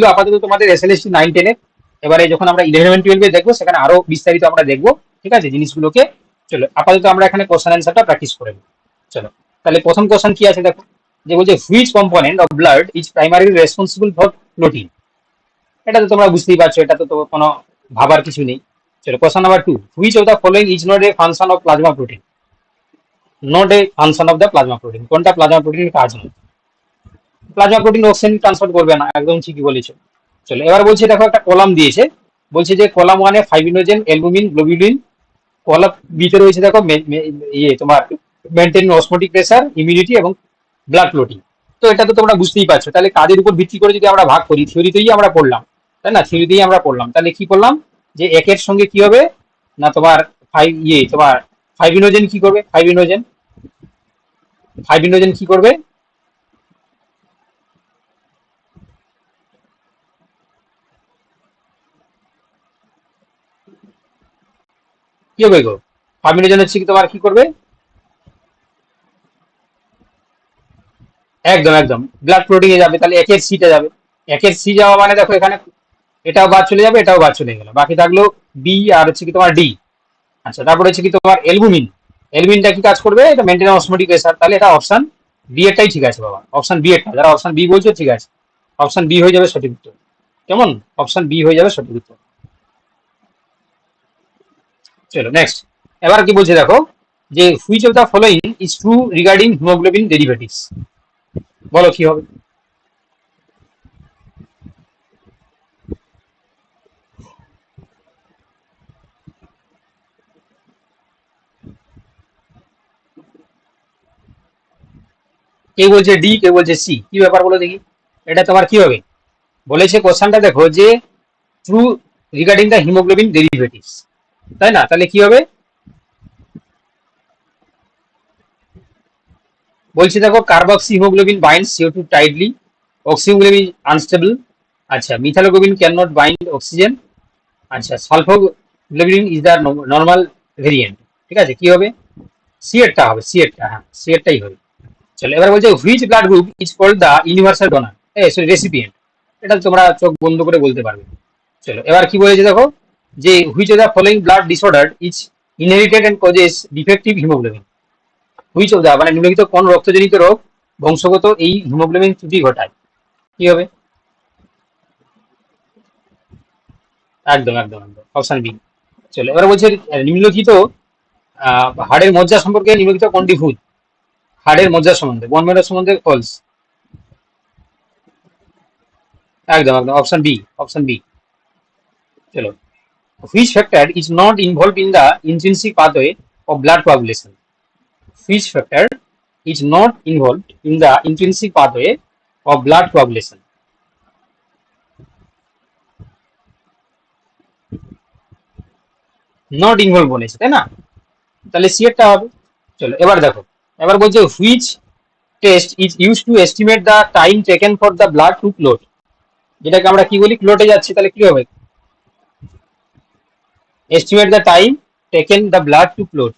ছিল আপাতত তোমাদের এসএলএসটি নাইন টেনের এবারে যখন আমরা ইলেভেন টুয়েলভে দেখব, সেখানে আরও বিস্তারিত আমরা দেখব, ঠিক আছে? জিনিসগুলোকে। চলো, আপাতত আমরা এখানে কোশ্চেন অ্যান্সারটা প্র্যাকটিস করে নেব। চলো, তাহলে প্রথম কোশ্চেন কি আছে দেখো? যে বলছে which component of blood is primary responsible for protein এটা তো তোমরা বুঝতেই পারছ, এটা তো তো কোনো ভাবার কিছু নেই। চলো question number two which of the following is not a function of plasma protein not a function of the plasma protein কোনটা প্লাজমা প্রোটিনের কাজ নয়? প্লাজমা প্রোটিন অক্সিজেন ট্রান্সপোর্ট করবে না, একদম ঠিকই বলেছ। চলো, এবার বলছে, দেখো একটা কলাম দিয়েছে। বলছে যে কলাম ওয়ানে ফাইবিনোজেন অ্যালবুমিন গ্লোবিউলিন কলাম বিতে রয়েছে দেখো ইয়ে তোমার মেনটেন অসমোটিক প্রেসার ইমিউনিটি এবং ব্লাড ফ্লোটিং তো এটা তো তোমরা বুঝতেই পারছ। তাহলে কাজের উপর ভিত্তি করে যদি আমরা ভাগ করি থিওরিতেই আমরা পড়লাম, তাই না? থিওরিতেই আমরা পড়লাম। তাহলে কি করলাম? যে একের সঙ্গে কি হবে? না তোমার ফাইভ ইয়ে তোমার ফাইবিনোজেন কি করবে? ফাইবিনোজেন ফাইবিনোজেন কি করবে? কি হবে গো? ফাইবিনোজেন হচ্ছে কি তোমার কি করবে? একদম একদম। ব্লাড প্রোটিনে যাবে, তাহলে একের সিটা যাবে। একের সি যাওয়া মানে দেখো এখানে এটাও বাদ চলে যাবে, এটাও বাদ চলে গেল। বাকি থাকল বি আর হচ্ছে কি তোমার ডি আচ্ছা তারপরে হচ্ছে কি তোমার এলবুমিন এলবুমিনটা কি কাজ করবে? এটা মেনটেন অসমোটিক প্রেসার তাহলে এটা অপশন বি এরটাই ঠিক আছে বাবা। অপশন বি এরটা যারা অপশন বি বলছো, ঠিক আছে। অপশন বি হয়ে যাবে সঠিক উত্তর। কেমন? অপশন বি হয়ে যাবে সঠিক উত্তর। চলো নেক্সট এবার কি বলছে দেখো, যে which of the following is true regarding haemoglobin derivatives বলো কি হবে? কে বলছে ডি, কে বলছে সি? কি ব্যাপার বলো দেখি। এটা তোমার কি হবে? বলেছে কোশ্চেনটা দেখো যে true regarding the haemoglobin derivatives তাই না? তাহলে কি হবে? বলছে দেখো carboxy haemoglobin bind CO two tightly oxyhaemoglobin unstable আচ্ছা methaemoglobin can not bind oxygen আচ্ছা sulphaemoglobin is the normal variant ঠিক আছে? কি হবে? সি এরটা হবে সি এরটা হ্যাঁ সি এরটাই হবে। চলো, এবার বলছে which blood group is called the universal donor a sorry recipient এটা তোমরা চোখ বন্ধ করে বলতে পারবে। চলো, এবার কি বলেছে দেখো? যে which of the following blood disorder is inherited and causes defective haemoglobin which of the মানে নিম্নলিখিত কোন রক্তজনিত রোগ বংশগত এই হিমোগ্লোবিন ত্রুটি ঘটায়? কি হবে? একদম একদম একদম। অপশন বি চলো, এবার বলছে, নিম্নলিখিত হাড়ের মজ্জা সম্পর্কে নিম্নলিখিত কোনটি ভূত? হাড়ের মজ্জা সম্বন্ধে বন মেরো সম্বন্ধে ফলস একদম একদম। অপশন বি অপশন বি চলো। Which factor is not involve in the intrinsic pathway of blood coagulation which factor is not involved in the intrinsic pathway of blood coagulation. Not involve বলেছে, তাই না? তাহলে C এরটা হবে। চলো, এবার দেখো। এবার বলছে which test is use to estimate the time taken for the blood to clot যেটাকে আমরা কি বলি? ক্লোটে যাচ্ছি, তাহলে কি হবে? Estimate the time taken the blood to clot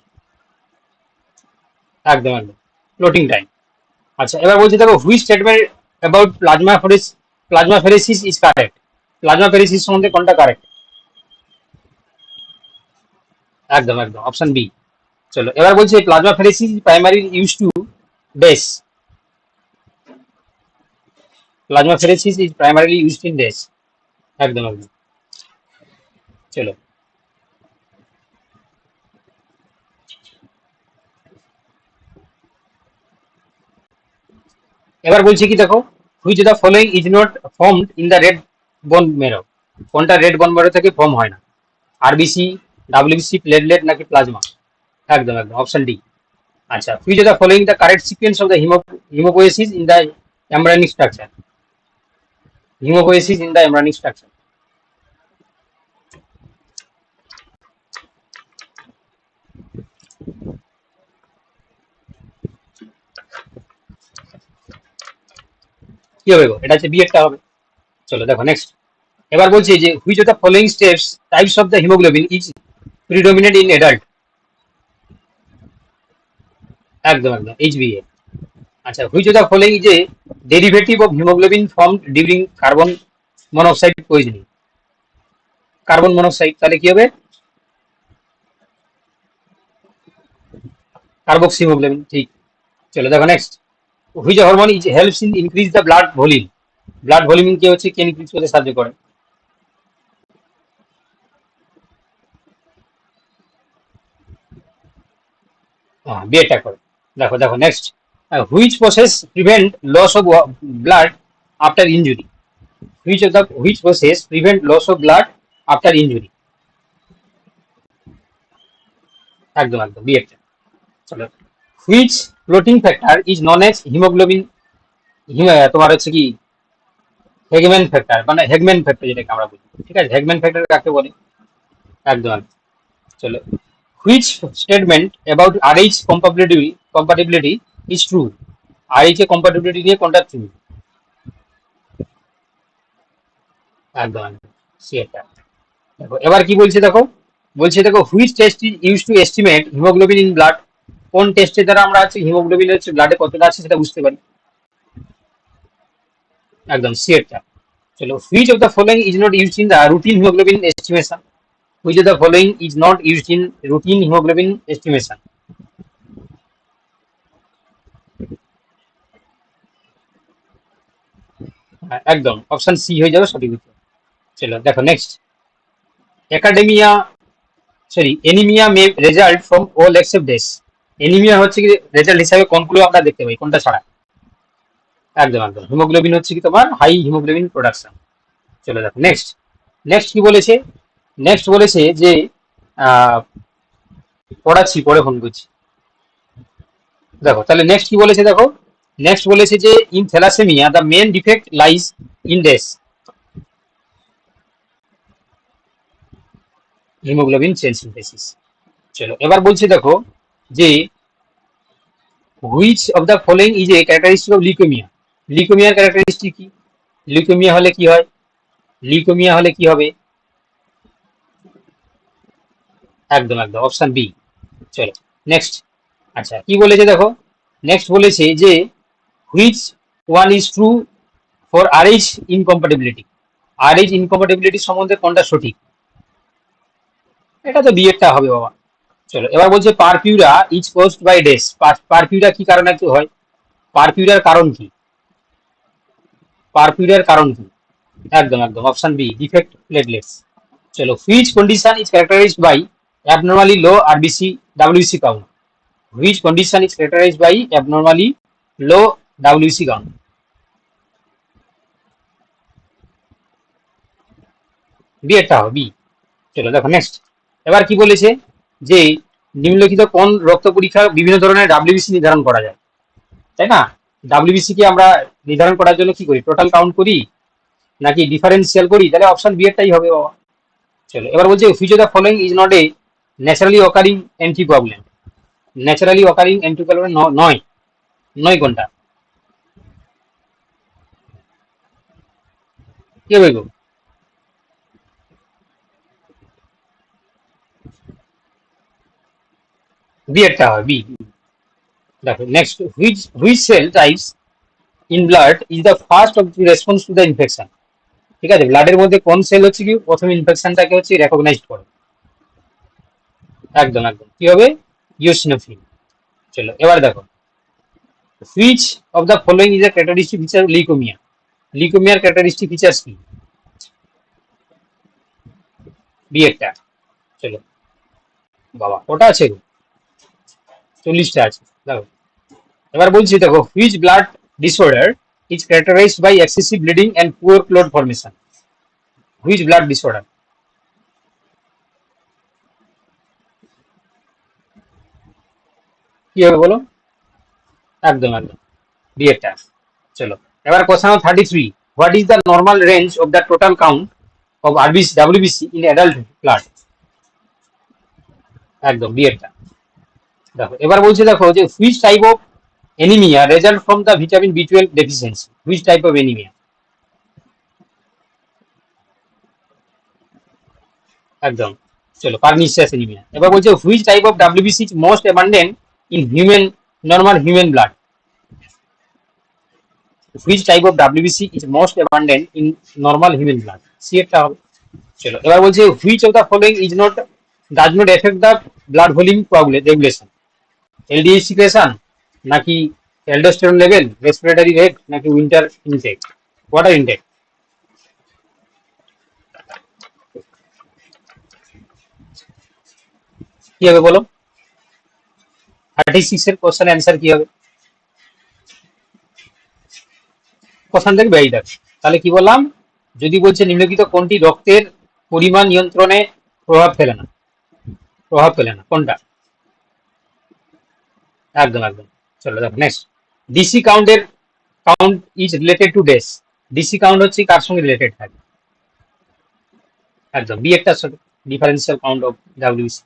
একদম একদম ফ্লোটিং টাইম আচ্ছা এবার বলছি দেখো which statement about plasmapheresis plasmapheresis is correct plasmapheresis সম্বন্ধে কোনটা কারেক্ট একদম একদম। অপশন বি চলো, এবার বলছি plasmapheresis primary use to dress plasmapheresis is primarily used in ডেস একদম একদম। চলো। এবার বলছি কি দেখো which the following is not formed in the red bone marrow কোনটা রেড বন মেরো থেকে ফর্ম হয় না? আরবিসি ডাব্লিউবিসি প্লেটলেট নাকি প্লাজমা একদম একদম অপশন ডি আচ্ছা which the following the correct sequence of the haemopoiesis in the embryonic structure haemopoiesis in the embryonic structure কি হবে গো? এটা হচ্ছে বি একটা হবে। চলো দেখো নেক্সট এবার বলছি যে which of the following steps types of the haemoglobin is predominate in adult একদম একদম এইচ বি এ আচ্ছা হুইচ অফ দ্য ফলোইং যে derivative of haemoglobin form during carbon monoxide poisoning carbon monoxide তাহলে কি হবে? কার্বক্সি হিমোগ্লোবিন ঠিক। চলো দেখো next which hormone is helps in increase the blood volume blood volume কি হচ্ছে কে ইনক্রিজ করতে সাহায্য করে? বিয়েটা করে। দেখো দেখো next which process prevent loss of blood after injury which of the which process prevent loss of blood after injury একদম একদম বিয়েটা চলো। Which floating factor is known as haemoglobin তোমার হচ্ছে কি হেগম্যান ফ্যাক্টর মানে হেগম্যান ফ্যাক্টর যেটাকে আমরা বলি। ঠিক আছে? হেগম্যান ফ্যাক্টর কাকে বলে? একদম। চলো। Which statement about R H compatibility compatibility is true R H A compatibility নিয়ে কোনটা ট্রু একদম দেখো, এবার কি বলছে দেখো? বলছে দেখো which test use to estimate haemoglobin in blood কোন টেস্টের দ্বারা আমরা হচ্ছে হিমোগ্লোবিন হচ্ছে ব্লাডে কতটা আছে সেটা বুঝতে পারি। একদম সিএরটা চলো which of the following is not used in the routine haemoglobin estimation which of the following is not used in routine haemoglobin estimation একদম। অপশন সি হয়ে যাবে সঠিক উত্তর। চলো, দেখো next academia sorry anaemia may result from all except this anaemia হচ্ছে কি result হিসাবে কোনগুলো আমরা দেখতে পাই? কোনটা ছাড়া? একদম একদম। হিমোগ্লোবিন হচ্ছে কি তোমার? হাই হিমোগ্লোবিন প্রোডাকশন চলে দেখো নেক্সট নেক্সট কি বলেছে? নেক্সট বলেছে যে পড়াচ্ছি, পরে ফোন করছি। দেখো, তাহলে নেক্সট কি বলেছে দেখো? নেক্সট বলেছে যে in thalassaemia the main defect lies in this haemoglobin chain synthesis চলো, এবার বলছি দেখো যে which of the following is a characteristic of leukaemia লিউকেমিয়ার characteristic কি? লিউকেমিয়া হলে কি হয়? লিউকেমিয়া হলে কি হবে? একদম একদম অপশন বি চলো নেক্সট আচ্ছা কি বলেছে দেখো? নেক্সট বলেছে যে which one is true for Rh incompatibility Rh incompatibility সম্বন্ধে কোনটা সঠিক? এটা তো বিয়েরটা হবে, বাবা। চলো, এবার বলছে purpura is caused by dress purpura কি কারণে হয়? পারপিউরার কারণ কি? পারপিউরার কারণ কি? একদম একদম অপশন বি ডিফেক্ট প্লেটলেটস চলো which condition is characterized by abnormally low RBC WC count? Which condition is characterized by abnormally low WC count? B একটা হবে বি চলো, দেখো নেক্সট এবার কি বলেছে? যে নিম্নলিখিত কোন রক্ত পরীক্ষা বিভিন্ন ধরনের ডাব্লিউবিসি নির্ধারণ করা যায়। তাই না? ডাব্লিউবিসি কে আমরা নির্ধারণ করার জন্য কি করি? টোটাল কাউন্ট করি? নাকি ডিফারেন্সিয়াল করি? তাহলে অপশন বি এরটাই হবে। বাবা চলো, এবার বলছে future the following is not a naturally occurring anticoagulant naturally occurring anticoagulant নয়। নয় কোনটা? কে বলব বি একটা হয় বি দেখো next which which cell types in blood is the first of response to the infection ঠিক আছে ব্লাডের মধ্যে কোন সেল হচ্ছে কি? প্রথম ইনফেকশনটাকে হচ্ছে রেকগনাইজ করে। একদম একদম। কি হবে? ইউসিনোফিল চলো, এবার দেখো। Which of the following is a characteristic feature leukaemia লিকোমিয়ার characteristic features কি? বি একটা চলো। বাবা, ওটা আছে চল্লিশটা আছে। দেখো এবার বলছি, দেখো which blood disorder is characterized by excessive bleeding and poor clot formation which blood disorder কি হবে বলো? একদম একদম। বি একটা। চলো, এবার question thirty three what is the normal range of the total count of RBC WBC in adult blood একদম B একটা। দেখো, এবার বলছে দেখো যে which type of anaemia result from the vitamin B twelve deficiency which type of anaemia একদম। চলো pernicious anaemia এবার বলছে which type of WBC most abundant in human normal human blood which type of WBC is most abundant in normal human blood C একটা হবে। চলো, এবার বলছে which of the following is not does not affect the blood volume regulation LDS secretion নাকি aldosterone level respiratory rate নাকি winter intake water intake কি হবে বলো? থার্টি সিক্স এর কোশ্চেন অ্যান্সার কি হবে? কোশ্চেন দেখবে এই দেখ। তাহলে কি বললাম? যদি বলছে নিম্নলিখিত কোনটি রক্তের পরিমাণ নিয়ন্ত্রণে প্রভাব ফেলে না? প্রভাব ফেলে না। কোনটা? একদম একদম। চলো দেখো next DC কাউন্টের count is related to this DC count হচ্ছে কার সঙ্গে রিলেটেড থাকে? একদম বি একটা ডিফারেন্সিয়াল কাউন্ট অফ ডাব্লিউসি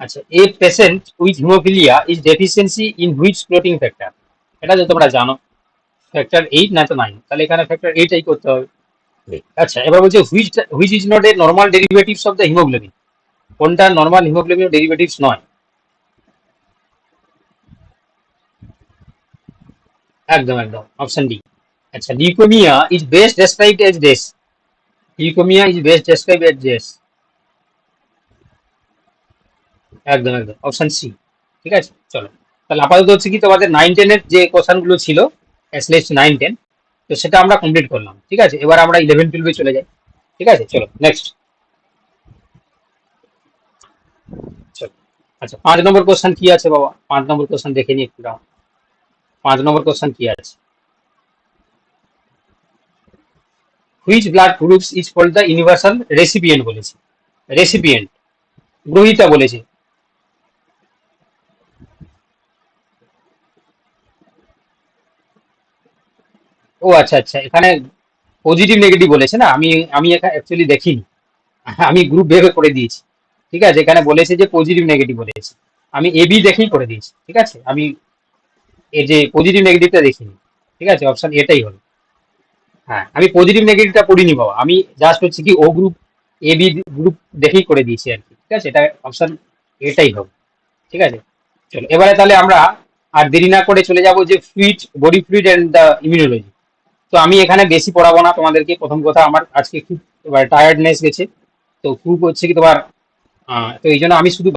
আচ্ছা a patient with haemophilia is deficiency in which clotting factor এটা তো তোমরা জানো ফ্যাক্টর এইট না তো নাইন তাহলে এখানে ফ্যাক্টর এইটাই করতে হবে। আচ্ছা এবার বলছে which which is not a normal derivatives of the haemoglobin কোনটা নর্মাল হিমোগ্লোবিন ডেরিভেটিভস নয়? একদম একদম। অপশন ডি আচ্ছা leukaemia is best described as this leukaemia is best described as this একদম একদম। অপশন সি ঠিক আছে? চলো। তাহলে আপাতত হচ্ছে কি, তোমাদের নাইন টেনের যে কোশ্চানগুলো ছিল এসলেস নাইন টেন তো সেটা আমরা কমপ্লিট করলাম। ঠিক আছে? এবার আমরা ইলেভেন টুয়েলভে চলে যাই। ঠিক আছে? চলো নেক্সট চলো। আচ্ছা পাঁচ নম্বর কোশ্চেন কি আছে বাবা? পাঁচ নম্বর কোশ্চেন দেখে নিই একটু পাঁচ নম্বর কোশ্চেন কি আছে? Which blood groups is called the universal recipient বলেছে। রেসিপিয়েন্ট গ্রহিতা বলেছে। ও আচ্ছা আচ্ছা এখানে পজিটিভ নেগেটিভ বলেছে না? আমি আমি অ্যাকচুয়ালি দেখিনি। আমি গ্রুপ ভেবে করে দিয়েছি। ঠিক আছে, এখানে বলেছে যে পজিটিভ নেগেটিভ বলেছে। আমি এ বি দেখেই করে দিয়েছি। ঠিক আছে? আমি এই যে পজিটিভ নেগেটিভটা দেখিনি। ঠিক আছে? অপশন এটাই হবে হ্যাঁ আমি পজিটিভ নেগেটিভটা পড়িনি বাবা। আমি জাস্ট হচ্ছে কি O group A B group দেখেই করে দিয়েছি আর কি। ঠিক আছে? এটা অপশন এটাই হবে। ঠিক আছে? চলো, এবারে তাহলে আমরা আর দেরি না করে চলে যাব যে fluid body fluid and the immunology তো আমি এখানে বেশি পড়াবো না তোমাদেরকে। প্রথম কথা, আমার আজকে খুব টায়ার্ডনেস গেছে। তো খুব হচ্ছে কি তোমার তো এই জন্য আমি শুধু